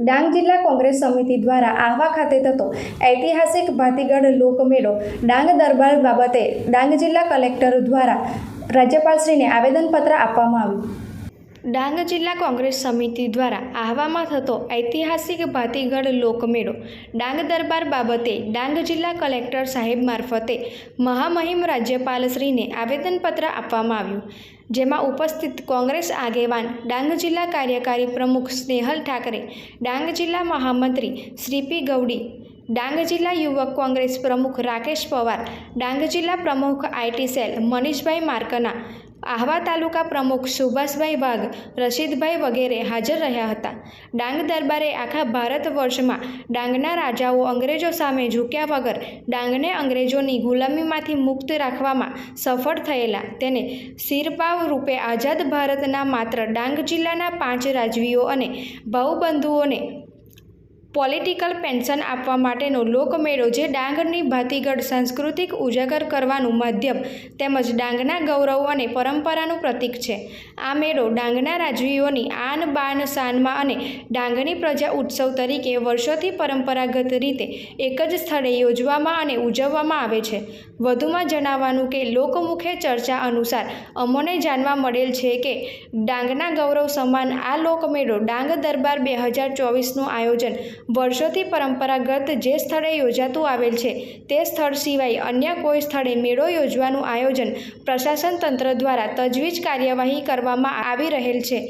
ડાંગ જિલ્લા કોંગ્રેસ સમિતિ દ્વારા આહવા ખાતે થતો ઐતિહાસિક ભાતીગઢ લોકમેળો ડાંગ દરબાર બાબતે ડાંગ જિલ્લા કલેક્ટર દ્વારા રાજ્યપાલશ્રીને આવેદનપત્ર આપવામાં આવ્યું. ડાંગ જિલ્લા કોંગ્રેસ સમિતિ દ્વારા આહવામાં થતો ઐતિહાસિક ભાતીગઢ લોકમેળો ડાંગ દરબાર બાબતે ડાંગ જિલ્લા કલેક્ટર સાહેબ મારફતે મહામહિમ રાજ્યપાલશ્રીને આવેદનપત્ર આપવામાં આવ્યું, જેમાં ઉપસ્થિત કોંગ્રેસ આગેવાન ડાંગ જિલ્લા કાર્યકારી પ્રમુખ સ્નેહલ ઠાકરે, ડાંગ જિલ્લા મહામંત્રી શ્રી પી ગૌડી, ડાંગ જિલ્લા યુવક કોંગ્રેસ પ્રમુખ રાકેશ પવાર, ડાંગ જિલ્લા પ્રમુખ આઈટી સેલ મનીષભાઈ માર્કના આહવા તાલુકા પ્રમુખ સુભાષભાઈ વાઘ, રશીદભાઈ વગેરે હાજર રહ્યા હતા. ડાંગ દરબારે આખા ભારત વર્ષમાં ડાંગના રાજાઓ અંગ્રેજો સામે ઝૂક્યા વગર ડાંગને અંગ્રેજોની ગુલામીમાંથી મુક્ત રાખવામાં સફળ થયેલા. તેને શિરપાવ રૂપે આઝાદ ભારતના માત્ર ડાંગ જિલ્લાના પાંચ રાજવીઓ અને ભાઉબંધુઓને પોલિટિકલ પેન્શન આપવા માટેનો લોકમેળો જે ડાંગની ભાતીગઢ સાંસ્કૃતિક ઉજાગર કરવાનું માધ્યમ તેમજ ડાંગના ગૌરવ અને પરંપરાનું પ્રતીક છે. આ મેળો ડાંગના રાજવીઓની આન, બાન શાનમાં અને ડાંગની પ્રજા ઉત્સવ તરીકે વર્ષોથી પરંપરાગત રીતે એક જ સ્થળે યોજવામાં અને ઉજવવામાં આવે છે. વધુમાં જણાવવાનું કે લોકમુખે ચર્ચા અનુસાર અમોને જાણવા મળેલ છે કે ડાંગના ગૌરવ સમાન આ લોકમેળો ડાંગ દરબાર બે હજાર ચોવીસનું આયોજન વર્ષોથી પરંપરાગત જે સ્થળે યોજાતું આવેલ છે, તે સ્થળ સિવાય અન્ય કોઈ સ્થળે મેળો યોજવાનું આયોજન પ્રશાસન તંત્ર દ્વારા તજવીજ કાર્યવાહી કરવામાં આવી રહેલ છે.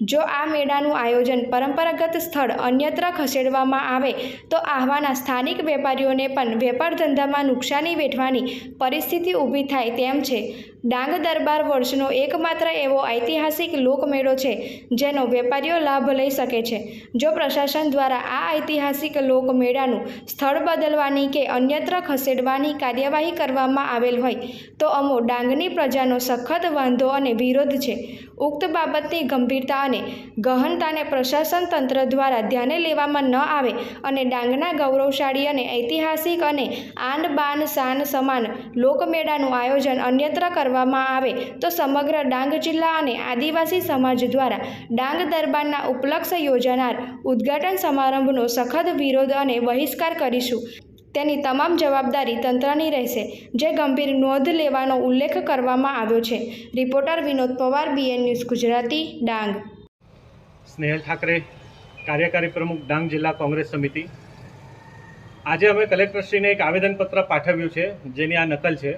જો આ મેળાનું આયોજન પરંપરાગત સ્થળ અન્યત્ર ખસેડવામાં આવે, તો આહવાના સ્થાનિક વેપારીઓને પણ વેપાર ધંધામાં નુકસાની વેઠવાની પરિસ્થિતિ ઊભી થાય તેમ છે. ડાંગ દરબાર વર્ષનો એકમાત્ર એવો ઐતિહાસિક લોકમેળો છે, જેનો વેપારીઓ લાભ લઈ શકે છે. જો પ્રશાસન દ્વારા આ ઐતિહાસિક લોકમેળાનું સ્થળ બદલવાની કે અન્યત્ર ખસેડવાની કાર્યવાહી કરવામાં આવેલ હોય, તો અમો ડાંગની પ્રજાનો સખત વાંધો અને વિરોધ છે. ઉક્ત બાબતની ગંભીરતા અને ગહનતાને પ્રશાસન તંત્ર દ્વારા ધ્યાને લેવામાં ન આવે અને ડાંગના ગૌરવશાળી અને ઐતિહાસિક અને આન બાન શાન સમાન લોકમેળાનું આયોજન અન્યત્ર કરવામાં આવે તો સમગ્ર ડાંગ જિલ્લા અને આદિવાસી સમાજ દ્વારા ડાંગ દરબારના ઉપલક્ષ યોજાનાર ઉદ્ઘાટન સમારંભનો સખત વિરોધ અને બહિષ્કાર કરીશું. તેની તમામ જવાબદારી તંત્રની રહેશે, જે ગંભીર નોંધ લેવાનો ઉલ્લેખ કરવામાં આવ્યો છે. Reporter Vinod Pawar BN news Gujarati, Dang. Snehal Thackeray, કાર્યકારી પ્રમુખ ડાંગ જિલ્લા કોંગ્રેસ સમિતિ. આજે અમે કલેક્ટરશ્રીને એક આવેદનપત્ર પાઠવ્યું છે, જેની આ નકલ છે.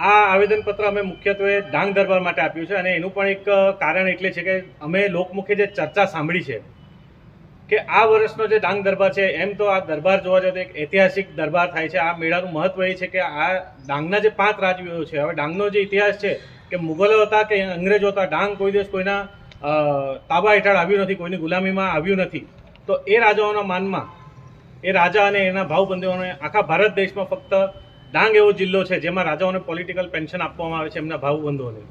આ આવેદનપત્ર અમે મુખ્યત્વે ડાંગ દરબાર માટે આપ્યું છે અને એનું પણ એક કારણ એટલે છે કે અમે લોકમુખે જે ચર્ચા સાંભળી છે, કે આ વર્ષનો જે ડાંગ દરબાર છે, એમ તો આ દરબાર જોવા જઈએ તો એક ઐતિહાસિક દરબાર થાય છે. આ મેળાનું મહત્વ એ છે કે આ ડાંગના જે પાંચ રાજવીઓ છે, હવે ડાંગનો જે ઇતિહાસ છે, કે મુગલો હતા કે અંગ્રેજો હતા, ડાંગ કોઈ દિવસ કોઈના તાબા હેઠળ આવ્યું નથી, કોઈની ગુલામીમાં આવ્યું નથી. તો એ રાજાઓના માનમાં, એ રાજા અને એના ભાવબંધીઓને આખા ભારત દેશમાં ફક્ત ડાંગ એવો જિલ્લો છે, જેમાં રાજાઓને પોલિટિકલ પેન્શન આપવામાં આવે છે, એમના ભાવબંધુઓને.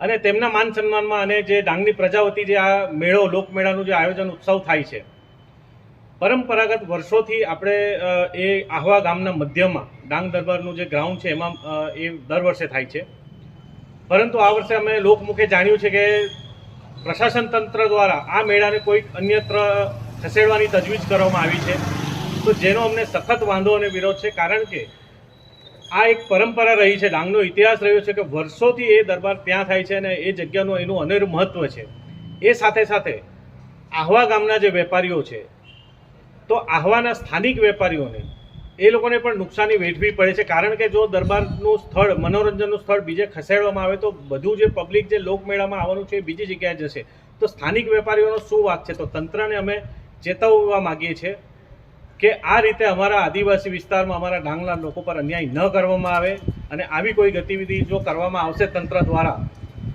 અને તેમના માન સન્માનમાં અને જે ડાંગની પ્રજા વતી જે આ મેળો, લોકમેળાનું જે આયોજન, ઉત્સવ થાય છે. પરંપરાગત વર્ષોથી આપણે એ આહવા ગામના મધ્યમાં, ડાંગ દરબારનું જે ગ્રાઉન્ડ છે, એમાં એ દર વર્ષે થાય છે. પરંતુ આ વર્ષે અમે લોકમુખે જાણ્યું છે કે પ્રશાસન તંત્ર દ્વારા આ મેળાને કોઈક અન્યત્ર ખસેડવાની તજવીજ કરવામાં આવી છે. તો જેનો અમને સખત વાંધો અને વિરોધ છે, કારણ કે આ એક પરંપરા રહી છે, ડાંગનો ઇતિહાસ રહ્યો છે કે વર્ષોથી એ દરબાર ત્યાં થાય છે અને એ જગ્યાનું એનું અનેરું મહત્ત્વ છે. એ સાથે સાથે આહવા ગામના જે વેપારીઓ છે, તો આહવાના સ્થાનિક વેપારીઓને એ લોકોને પણ નુકસાની વેઠવી પડે છે. કારણ કે જો દરબારનું સ્થળ, મનોરંજનનું સ્થળ બીજે ખસેડવામાં આવે તો બધું જે પબ્લિક જે લોકમેળામાં આવવાનું છે એ બીજી જગ્યાએ જશે. તો સ્થાનિક વેપારીઓનો શું વાક છે? તો તંત્રને અમે ચેતવવા માગીએ છીએ કે આ રીતે અમારા આદિવાસી વિસ્તારમાં અમારા ડાંગના લોકો પર અન્યાય ન કરવામાં આવે અને આવી કોઈ ગતિવિધિ જો કરવામાં આવશે તંત્ર દ્વારા,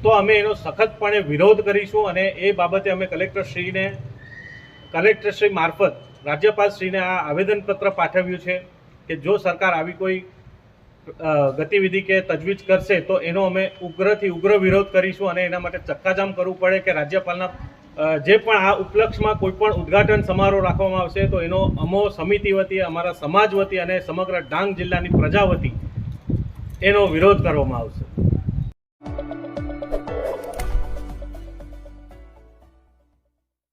તો અમે એનો સખતપણે વિરોધ કરીશું અને એ બાબતે અમે કલેક્ટરશ્રીને, કલેક્ટરશ્રી મારફત રાજ્યપાલશ્રીને આ આવેદનપત્ર પાઠવ્યું છે કે જો સરકાર આવી કોઈ ગતિવિધિ કે તજવીજ કરશે, તો એનો અમે ઉગ્રથી ઉગ્ર વિરોધ કરીશું અને એના માટે ચક્કાજામ કરવું પડે કે રાજ્યપાલના જે પણ આ ઉપલક્ષમાં કોઈ પણ ઉદ્ઘાટન સમારોહ રાખવામાં આવશે, તો એનો અમો સમિતિ વતી, અમારા સમાજ વતી અને સમગ્ર ડાંગ જિલ્લાની પ્રજા વતી એનો વિરોધ કરવામાં આવશે.